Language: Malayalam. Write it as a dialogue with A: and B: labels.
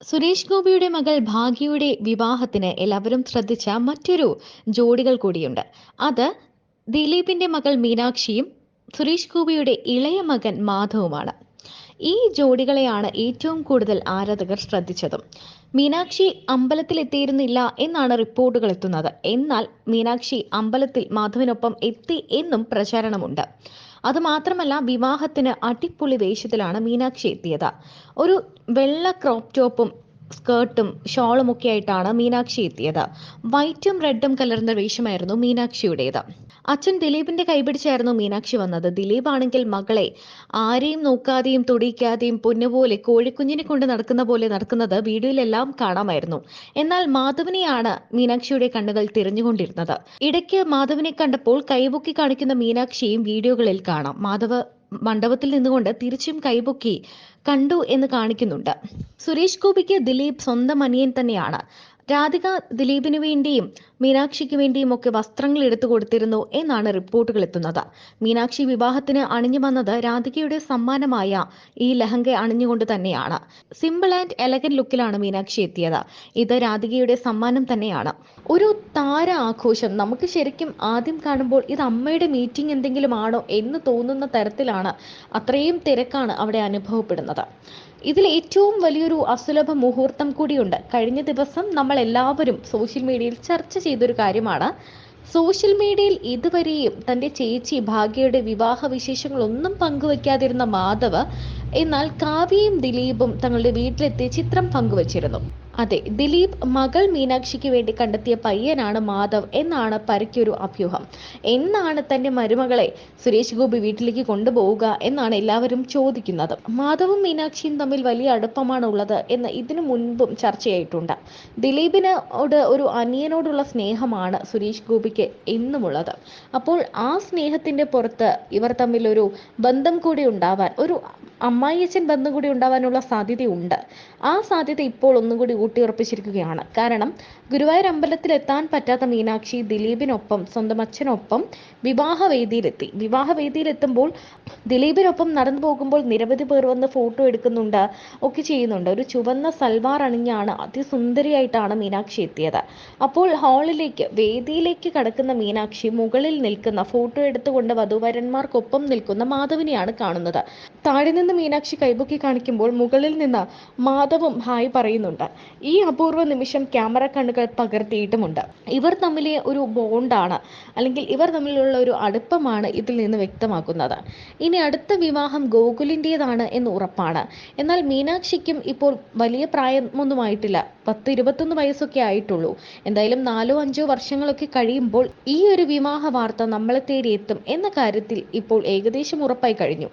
A: സുരേഷ് ഗോപിയുടെ മകൾ ഭാഗ്യയുടെ വിവാഹത്തിന് എല്ലാവരും ശ്രദ്ധിച്ച മറ്റൊരു ജോഡികൾ കൂടിയുണ്ട്. അത് ദിലീപിന്റെ മകൾ മീനാക്ഷിയും സുരേഷ് ഗോപിയുടെ ഇളയ മകൻ മാധവുമാണ്. ഈ ജോഡികളെയാണ് ഏറ്റവും കൂടുതൽ ആരാധകർ ശ്രദ്ധിച്ചതും. മീനാക്ഷി അമ്പലത്തിൽ എത്തിയിരുന്നില്ല എന്നാണ് റിപ്പോർട്ടുകൾ എത്തുന്നത്. എന്നാൽ മീനാക്ഷി അമ്പലത്തിൽ മാധവിനൊപ്പം എത്തി എന്നും പ്രചാരണമുണ്ട്. അതുമാത്രമല്ല വിവാഹത്തിന് അടിപൊളി വേഷത്തിലാണ് മീനാക്ഷി എത്തിയത്. ഒരു വെള്ള ക്രോപ്പ് ടോപ്പും സ്കേർട്ടും ഷോളും ഒക്കെ ആയിട്ടാണ് മീനാക്ഷി എത്തിയത്. വൈറ്റും റെഡും കലർന്ന വേഷമായിരുന്നു മീനാക്ഷിയുടേത്. അച്ഛൻ ദിലീപിന്റെ കൈപിടിച്ചായിരുന്നു മീനാക്ഷി വന്നത്. ദിലീപ് ആണെങ്കിൽ മകളെ ആരെയും നോക്കാതെയും തുടിക്കാതെയും പൊന്നുപോലെ കോഴിക്കുഞ്ഞിനെ കൊണ്ട് നടക്കുന്ന പോലെ നടക്കുന്നത് വീഡിയോയിലെല്ലാം കാണാമായിരുന്നു. എന്നാൽ മാധവനെയാണ് മീനാക്ഷിയുടെ കണ്ണുകൾ തിരിഞ്ഞുകൊണ്ടിരുന്നത്. ഇടയ്ക്ക് മാധവനെ കണ്ടപ്പോൾ കൈപൊക്കി കാണിക്കുന്ന മീനാക്ഷിയും വീഡിയോകളിൽ കാണാം. മാധവ് മണ്ഡപത്തിൽ നിന്നുകൊണ്ട് തിരിച്ചും കൈപൊക്കി കണ്ടു എന്ന് കാണിക്കുന്നുണ്ട്. സുരേഷ് ഗോപിക്ക് ദിലീപ് സ്വന്തം അനിയൻ തന്നെയാണ്. രാധിക ദിലീപിന് വേണ്ടിയും മീനാക്ഷിക്ക് വേണ്ടിയും ഒക്കെ വസ്ത്രങ്ങൾ എടുത്തു കൊടുത്തിരുന്നു എന്നാണ് റിപ്പോർട്ടുകൾ എത്തുന്നത്. മീനാക്ഷി വിവാഹത്തിന് അണിഞ്ഞു വന്നത് രാധികയുടെ സമ്മാനമായ ഈ ലഹങ്ക അണിഞ്ഞുകൊണ്ട് തന്നെയാണ്. സിമ്പിൾ ആൻഡ് എലഗൻ ലുക്കിലാണ് മീനാക്ഷി എത്തിയത്. ഇത് രാധികയുടെ സമ്മാനം തന്നെയാണ്. ഒരു താര ആഘോഷം നമുക്ക് ശരിക്കും ആദ്യം കാണുമ്പോൾ ഇത് അമ്മയുടെ മീറ്റിംഗ് എന്തെങ്കിലും ആണോ എന്ന് തോന്നുന്ന തരത്തിലാണ് അത്രയും തിരക്കാണ് അവിടെ അനുഭവപ്പെടുന്നത്. ഇതിൽ ഏറ്റവും വലിയൊരു അസുലഭ മുഹൂർത്തം കൂടിയുണ്ട്. കഴിഞ്ഞ ദിവസം നമ്മൾ എല്ലാവരും സോഷ്യൽ മീഡിയയിൽ ചർച്ച ചെയ്തൊരു കാര്യമാണ്. സോഷ്യൽ മീഡിയയിൽ ഇതുവരെയും തന്റെ ചേച്ചി ഭാഗ്യയുടെ വിവാഹ വിശേഷങ്ങളൊന്നും പങ്കുവയ്ക്കാതിരുന്ന മാധവ് എന്നാൽ കാവ്യയും ദിലീപും തങ്ങളുടെ വീട്ടിലെത്തി ചിത്രം പങ്കുവച്ചിരുന്നു. അതെ ദിലീപ് മകൾ മീനാക്ഷിക്ക് വേണ്ടി കണ്ടെത്തിയ പയ്യനാണ് മാധവ് എന്നാണ് പരക്കൊരു അഭ്യൂഹം. എന്നാണ് തന്റെ മരുമകളെ സുരേഷ് ഗോപി വീട്ടിലേക്ക് കൊണ്ടുപോവുക എന്നാണ് എല്ലാവരും ചോദിക്കുന്നത്. മാധവും മീനാക്ഷിയും തമ്മിൽ വലിയ അടുപ്പമാണ് ഉള്ളത് എന്ന് ഇതിനു മുൻപും ചർച്ചയായിട്ടുണ്ട്. ദിലീപിനോട് ഒരു അനിയനോടുള്ള സ്നേഹമാണ് സുരേഷ് ഗോപിക്ക് എന്നുമുള്ളത്. അപ്പോൾ ആ സ്നേഹത്തിന്റെ പുറത്ത് ഇവർ തമ്മിൽ ഒരു ബന്ധം കൂടി ഉണ്ടാവാൻ ഒരു അമ്മായിയച്ഛൻ ബന്ധം കൂടി ഉണ്ടാവാനുള്ള സാധ്യതയുണ്ട്. ആ സാധ്യത ഇപ്പോൾ ഒന്നുകൂടി ഊട്ടിയുറപ്പിച്ചിരിക്കുകയാണ്. കാരണം ഗുരുവായൂർ അമ്പലത്തിൽ എത്താൻ പറ്റാത്ത മീനാക്ഷി ദിലീപിനൊപ്പം സ്വന്തം അച്ഛനൊപ്പം വിവാഹവേദിയിലെത്തി. വിവാഹവേദിയിലെത്തുമ്പോൾ ദിലീപിനൊപ്പം നടന്നു പോകുമ്പോൾ നിരവധി പേർ വന്ന് ഫോട്ടോ എടുക്കുന്നുണ്ട് ഒക്കെ ചെയ്യുന്നുണ്ട്. ഒരു ചുവന്ന സൽവാർ അണിഞ്ഞാണ് അതിസുന്ദരിയായിട്ടാണ് മീനാക്ഷി എത്തിയത്. അപ്പോൾ ഹാളിലേക്ക് വേദിയിലേക്ക് കടക്കുന്ന മീനാക്ഷി മുകളിൽ നിൽക്കുന്ന ഫോട്ടോ എടുത്തുകൊണ്ട് വധുവരന്മാർക്കൊപ്പം നിൽക്കുന്ന മാധവിനെയാണ് കാണുന്നത്. താഴെ നിന്ന് മീനാക്ഷി കൈപൊക്കി കാണിക്കുമ്പോൾ മുകളിൽ നിന്ന് മാധവും ഹായ് പറയുന്നുണ്ട്. ഈ അപൂർവ നിമിഷം ക്യാമറ കണ്ണുകൾ പകർത്തിയിട്ടുമുണ്ട് ഇവർ തമ്മിലെ ഒരു ബോണ്ടാണ്. അല്ലെങ്കിൽ ഇവർ തമ്മിലുള്ള ഒരു അടുപ്പമാണ് ഇതിൽ നിന്ന് വ്യക്തമാക്കുന്നത്. ഇനി അടുത്ത വിവാഹം ഗോകുലിന്റെതാണ് എന്ന് ഉറപ്പാണ്. എന്നാൽ മീനാക്ഷിക്കും ഇപ്പോൾ വലിയ പ്രായമൊന്നുമായിട്ടില്ല. പത്ത് ഇരുപത്തൊന്ന് വയസ്സൊക്കെ ആയിട്ടുള്ളൂ. എന്തായാലും നാലോ അഞ്ചോ വർഷങ്ങളൊക്കെ കഴിയുമ്പോൾ ഈ ഒരു വിവാഹ വാർത്ത നമ്മളെ തേടി എത്തും എന്ന കാര്യത്തിൽ ഇപ്പോൾ ഏകദേശം ഉറപ്പായി കഴിഞ്ഞു.